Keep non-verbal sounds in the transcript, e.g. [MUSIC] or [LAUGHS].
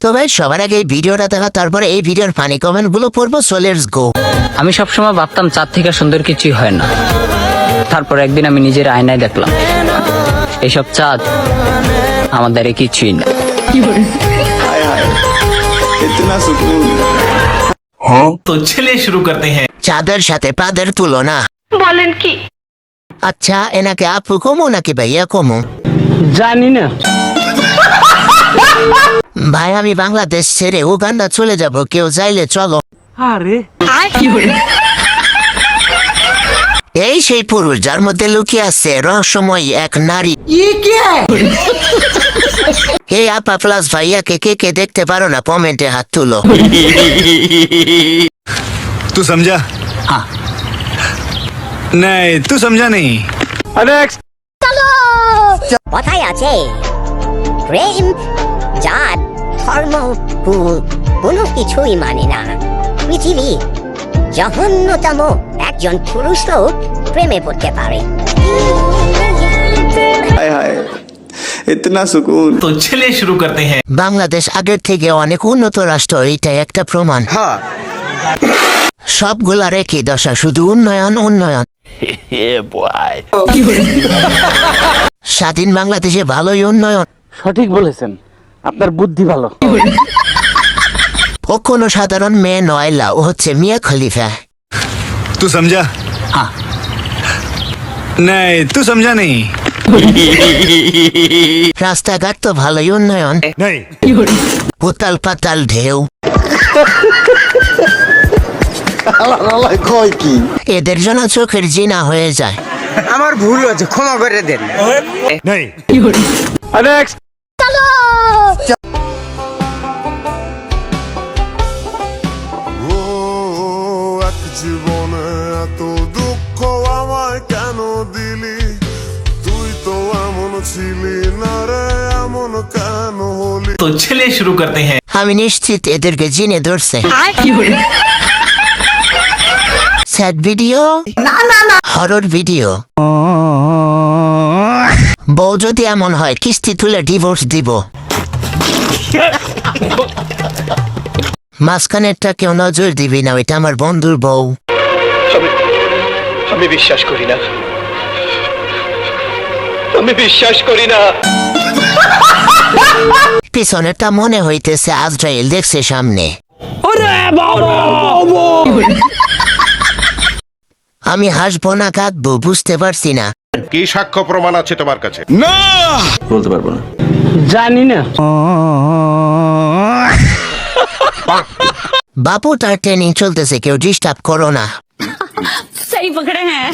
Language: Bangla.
তবে সবার আগে এই ভিডিওটা দেখা তারপরে এই ভিডিওর ফানি কমেন্টগুলো পড়ব সোলের গো আমি সবসময় ভাবতাম চাঁদ থেকে সুন্দর কিছুই হয় না। তারপর একদিন আমি নিজের আয়নায় দেখলাম এসব চাঁদ আমাদের কিছুই না। তো ছেলে শুরু করতে হ্যাঁ। চাঁদের সাথে পাদের তুলনা। বলেন কি? আচ্ছা এনাকে আপু কমো নাকি ভাইয়া কমো? জানি না। ভাই আমি বাংলাদেশ ছেড়ে উগান্ডা চলে যাব কেউ চাইলে চলো এই সেই পুরুষ যার মধ্যে লুকিয়ে আছে রহস্যময় এক নারী এই আপা প্লাস ভাইয়াকে কে কে দেখতে পারো না কমেন্টে হাত তুলো तू समझा हाँ। नहीं तू समझा नहीं কথায় আছে প্রেম জাত ধর্ম কোনো কিছুই মানে না। পৃথিবী জঘন্যতম একজন পুরুষও প্রেমে পড়তে পারে। তো চলে শুরু করতে হ্যাঁ। বাংলাদেশ আগের থেকে অনেক উন্নত রাষ্ট্র এটা একটা প্রমাণ। হ্যাঁ। সবগুলার একই দশা শুধু উন্নয়ন উন্নয়ন। [LAUGHS] স্বাধীন বাংলাদেশে ভালোই উন্নয়ন। সঠিক বলেছেন। আপনার বুদ্ধি ভালো ও কোনো সাধারণ মেয়ে নয়লা ও হচ্ছে মিয়া খলিফা तू समझा हाँ। नहीं तू समझा नहीं রাস্তাঘাট তো ভালোই উন্নয়ন नहीं উতাল পাতাল ঢেউ এদের জন্য চোখের জিনা হয়ে যায় আমার ভুল হয়েছে ক্ষমা করে দেন नहीं ও হলি तो चलिए शुरू करते हैं আমি নিশ্চিত এদেরকে জিনে ধরছে স্যাড ভিডিও হরর ভিডিও বউ যদি এমন হয় কিস্তি তুলে ডিভোর্স দিব মাঝখানেরটা কেউ নজর দিবি না ওইটা আমার বন্ধুর বউ আমি বিশ্বাস করি না আমি বিশ্বাস করি না পিছনেরটা মনে হইতেছে আজরাইল দেখছে সামনে। আমি হাসবো না কাঁদবো বুঝতে পারছি না। কি সাক্ষ্য প্রমাণ আছে তোমার কাছে? জানি না। বাপু তার ট্রেনিং চলতেছে কেউ ডিস্টার্ব করো না। [LAUGHS] সহি পকড়ে হ্যাঁ।